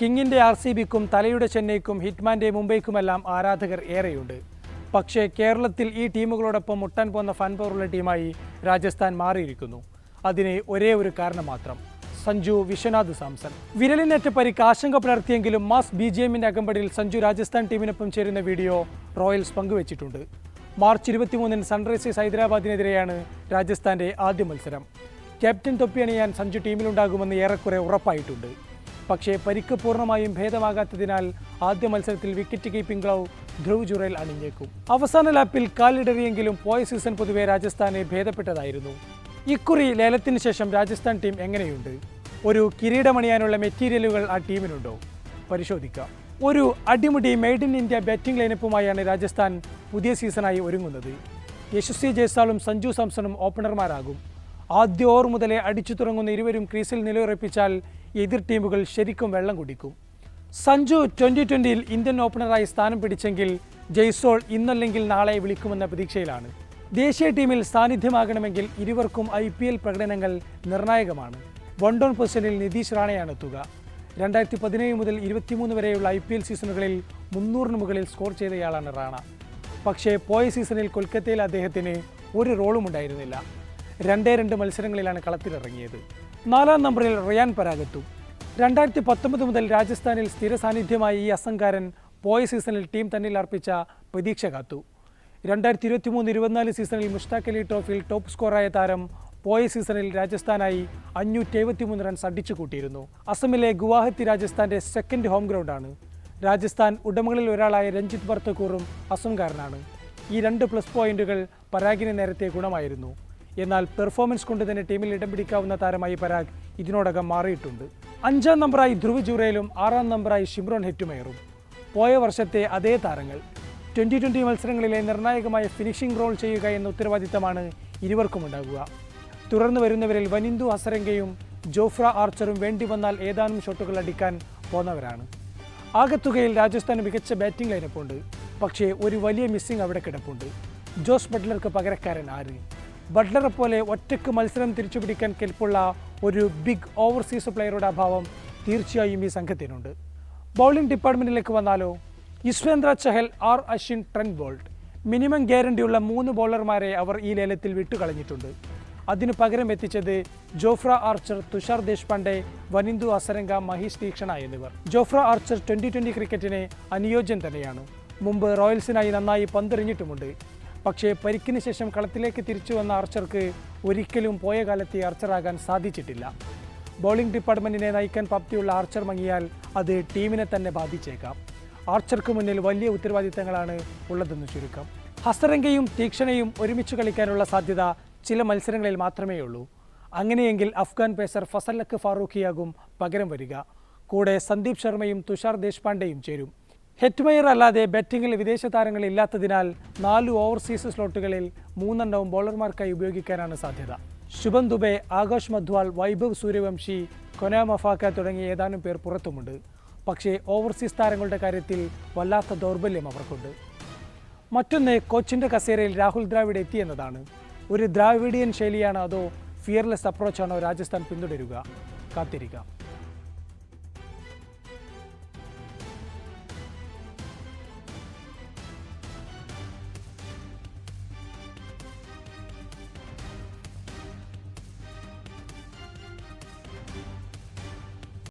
കിങ്ങിന്റെ R C ബിക്കും തലയുടെ ചെന്നൈക്കും ഹിറ്റ്മാന്റെ മുംബൈക്കുമെല്ലാം ആരാധകർ ഏറെയുണ്ട്. പക്ഷേ കേരളത്തിൽ ഈ ടീമുകളോടൊപ്പം മുട്ടാൻ പോന്ന ഫാൻ പവറുള്ള ടീമായി രാജസ്ഥാൻ മാറിയിരിക്കുന്നു. അതിന് ഒരേ ഒരു കാരണം മാത്രം. സഞ്ജു വിശ്വനാഥ് സാംസൺ. വിരലിനേറ്റ പരിക്ക് ആശങ്ക പുലർത്തിയെങ്കിലും മാസ് ബി ജി എമ്മിന്റെ അകമ്പടിയിൽ സഞ്ജു രാജസ്ഥാൻ ടീമിനൊപ്പം ചേരുന്ന വീഡിയോ റോയൽസ് പങ്കുവച്ചിട്ടുണ്ട്. മാർച്ച് ഇരുപത്തിമൂന്നിന് സൺറൈസേഴ്സ് ഹൈദരാബാദിനെതിരെയാണ് രാജസ്ഥാന്റെ ആദ്യ മത്സരം. ക്യാപ്റ്റൻ തൊപ്പിയണിയാൻ സഞ്ജു ടീമിലുണ്ടാകുമെന്ന് ഏറെക്കുറെ ഉറപ്പായിട്ടുണ്ട്. പക്ഷേ പരിക്ക് പൂർണമായും ഭേദമാകാത്തതിനാൽ ആദ്യ മത്സരത്തിൽ wicket keeping glove Dhruv Jurel അണിഞ്ഞേക്കും. അവസാന ലാപ്പിൽ കാലിടറിയെങ്കിലും പോയ സീസൺ പൊതുവെ രാജസ്ഥാനെ ഭേദപ്പെട്ടതായിരുന്നു. ഇക്കുറി ലേലത്തിന് ശേഷം രാജസ്ഥാൻ ടീം എങ്ങനെയുണ്ട്? ഒരു കിരീടമണിയാനുള്ള മെറ്റീരിയലുകൾ ആ ടീമിനുണ്ടോ? പരിശോധിക്കാം. ഒരു അടിമുടി മെയ്ഡ് ഇൻ ഇന്ത്യ ബാറ്റിംഗ് ലൈനപ്പുമായാണ് രാജസ്ഥാൻ പുതിയ സീസണായി ഒരുങ്ങുന്നത്. യശസ്വി ജയ്സാളും സഞ്ജു സാംസണും ഓപ്പണർമാരാകും ആദ്യ ഓവർ മുതലേ അടിച്ചു തുടങ്ങുന്ന ഇരുവരും ക്രീസിൽ നിലയുറപ്പിച്ചാൽ എതിർ ടീമുകൾ ശരിക്കും വെള്ളം കുടിക്കും. സഞ്ജു ട്വന്റി ട്വന്റിയിൽ ഇന്ത്യൻ ഓപ്പണറായി സ്ഥാനം പിടിച്ചെങ്കിൽ ജയ്സോൾ ഇന്നല്ലെങ്കിൽ നാളെ വിളിക്കുമെന്ന പ്രതീക്ഷയിലാണ്. ദേശീയ ടീമിൽ സാന്നിധ്യമാകണമെങ്കിൽ ഇരുവർക്കും ഐ പി എൽ പ്രകടനങ്ങൾ നിർണായകമാണ്. വൺ ഡൗൺ പൊസിഷനിൽ നിതീഷ് റാണയാണ് എത്തുക. രണ്ടായിരത്തി പതിനേഴ് മുതൽ ഇരുപത്തിമൂന്ന് വരെയുള്ള ഐ പി എൽ സീസണുകളിൽ മുന്നൂറിന് മുകളിൽ സ്കോർ ചെയ്തയാളാണ് റാണ. പക്ഷേ പോയ സീസണിൽ കൊൽക്കത്തയിൽ അദ്ദേഹത്തിന് ഒരു റോളും ഉണ്ടായിരുന്നില്ല. രണ്ടേ രണ്ട് മത്സരങ്ങളിലാണ് കളത്തിലിറങ്ങിയത്. നാലാം നമ്പറിൽ റിയാൻ പരാഗത്തു. രണ്ടായിരത്തി പത്തൊമ്പത് മുതൽ രാജസ്ഥാനിൽ സ്ഥിര സാന്നിധ്യമായ ഈ അസംകാരൻ പോയ സീസണിൽ ടീം തന്നിൽ അർപ്പിച്ച പ്രതീക്ഷ കാത്തു. രണ്ടായിരത്തി ഇരുപത്തി മൂന്ന് ഇരുപത്തിനാല് സീസണിൽ മുഷ്താഖ് അലി ട്രോഫിയിൽ ടോപ്പ് സ്കോറായ താരം പോയ സീസണിൽ രാജസ്ഥാനായി അഞ്ഞൂറ്റി എഴുപത്തിമൂന്ന് റൺസ് അടിച്ചു കൂട്ടിയിരുന്നു. അസമിലെ ഗുവാഹത്തി രാജസ്ഥാന്റെ സെക്കൻഡ് ഹോം ഗ്രൗണ്ടാണ് രാജസ്ഥാൻ ഉടമകളിൽ ഒരാളായ രഞ്ജിത് ബർത്തക്കൂറും അസംകാരനാണ് ഈ രണ്ട് പ്ലസ് പോയിന്റുകൾ പരാഗിന് നേരത്തെ ഗുണമായിരുന്നു. എന്നാൽ പെർഫോമൻസ് കൊണ്ട് തന്നെ ടീമിൽ ഇടം പിടിക്കാവുന്ന താരമായി പരാഗ് ഇതിനോടകം മാറിയിട്ടുണ്ട്. അഞ്ചാം നമ്പറായി ധ്രുവ് ജുറേലും ആറാം നമ്പറായി ഷിംറോൺ ഹെറ്റുമേറും പോയ വർഷത്തെ അതേ താരങ്ങൾ. ട്വന്റി ട്വന്റി മത്സരങ്ങളിലെ നിർണായകമായ ഫിനിഷിംഗ് റോൾ ചെയ്യുക എന്ന ഉത്തരവാദിത്തമാണ് ഇരുവർക്കും ഉണ്ടാകുക തുടർന്ന് വരുന്നവരിൽ വനിന്ദു ഹസരംഗയും ജോഫ്ര ആർച്ചറും വേണ്ടി വന്നാൽ ഏതാനും ഷോട്ടുകൾ അടിക്കാൻ പോന്നവരാണ്. ആകത്തുകയിൽ രാജസ്ഥാൻ മികച്ച ബാറ്റിംഗ് ലൈനപ്പുണ്ട് പക്ഷേ ഒരു വലിയ മിസ്സിംഗ് അവിടെ കിടപ്പുണ്ട്. ജോസ് ബട്ട്ലർക്ക് പകരക്കാരൻ ആര്? ബട്ട്ലറെ പോലെ ഒറ്റയ്ക്ക് മത്സരം തിരിച്ചുപിടിക്കാൻ കെൽപ്പുള്ള ഒരു ബിഗ് ഓവർസീസ് പ്ലെയറുടെ അഭാവം തീർച്ചയായും ഈ സംഘത്തിനുണ്ട്. ബൗളിംഗ് ഡിപ്പാർട്ട്മെന്റിലേക്ക് വന്നാലോ? Yuzvendra Chahal R Ashwin Trent Boult. Minimum ഗ്യാരണ്ടിയുള്ള മൂന്ന് ബോളർമാരെ അവർ ഈ ലേലത്തിൽ വിട്ടുകളഞ്ഞിട്ടുണ്ട്. അതിനു പകരം എത്തിച്ചത് ജോഫ്ര ആർച്ചർ തുഷാർ ദേശ്പാണ്ഡെ വനിന്ദു അസരംഗ മഹീഷ് തീക്ഷണ എന്നിവർ. ജോഫ്ര ആർച്ചർ ട്വന്റി ട്വന്റി ക്രിക്കറ്റിന് അനുയോജ്യം തന്നെയാണ്. മുമ്പ് റോയൽസിനായി നന്നായി പന്തെറിഞ്ഞിട്ടുമുണ്ട്. പക്ഷേ പരിക്കിന് ശേഷം കളത്തിലേക്ക് തിരിച്ചു വന്ന ആർച്ചർക്ക് ഒരിക്കലും പോയ കാലത്തെ ആർച്ചറാകാൻ സാധിച്ചിട്ടില്ല. ബൗളിംഗ് ഡിപ്പാർട്ട്മെന്റിനെ നയിക്കാൻ പ്രാപ്തിയുള്ള ആർച്ചർ മങ്ങിയാൽ അത് ടീമിനെ തന്നെ ബാധിച്ചേക്കാം. ആർച്ചർക്ക് മുന്നിൽ വലിയ ഉത്തരവാദിത്തങ്ങളാണ് ഉള്ളതെന്ന് ചുരുക്കം. ഹസരംഗയും തീക്ഷണയും ഒരുമിച്ച് കളിക്കാനുള്ള സാധ്യത ചില മത്സരങ്ങളിൽ മാത്രമേ ഉള്ളൂ അങ്ങനെയെങ്കിൽ അഫ്ഗാൻ പേസർ ഫസലക്ക് ഫാറൂഖിയാകും പകരം വരിക. കൂടെ സന്ദീപ് ശർമ്മയും തുഷാർ ദേശ്പാണ്ഡെയും ചേരും. ഹെറ്റ്മയർ അല്ലാതെ ബാറ്റിംഗിൽ വിദേശ താരങ്ങൾ ഇല്ലാത്തതിനാൽ നാല് ഓവർസീസ് സ്ലോട്ടുകളിൽ മൂന്നെണ്ണവും ബോളർമാർക്കായി ഉപയോഗിക്കാനാണ് സാധ്യത. ശുഭം ദുബെ ആകാശ് മധ്വാൾ വൈഭവ് സൂര്യവംശി കൊന മഫാക്ക തുടങ്ങിയ ഏതാനും പേർ പുറത്തുമുണ്ട്. പക്ഷേ ഓവർസീസ് താരങ്ങളുടെ കാര്യത്തിൽ വല്ലാത്ത ദൗർബല്യം അവർക്കുണ്ട്. മറ്റൊന്ന് കോച്ചിന്റെ കസേരയിൽ രാഹുൽ ദ്രാവിഡ് എത്തി എന്നതാണ് ഒരു ദ്രാവിഡിയൻ ശൈലിയാണോ അതോ ഫിയർലെസ് അപ്രോച്ചാണോ രാജസ്ഥാൻ പിന്തുടരുക? കാത്തിരിക്കാം.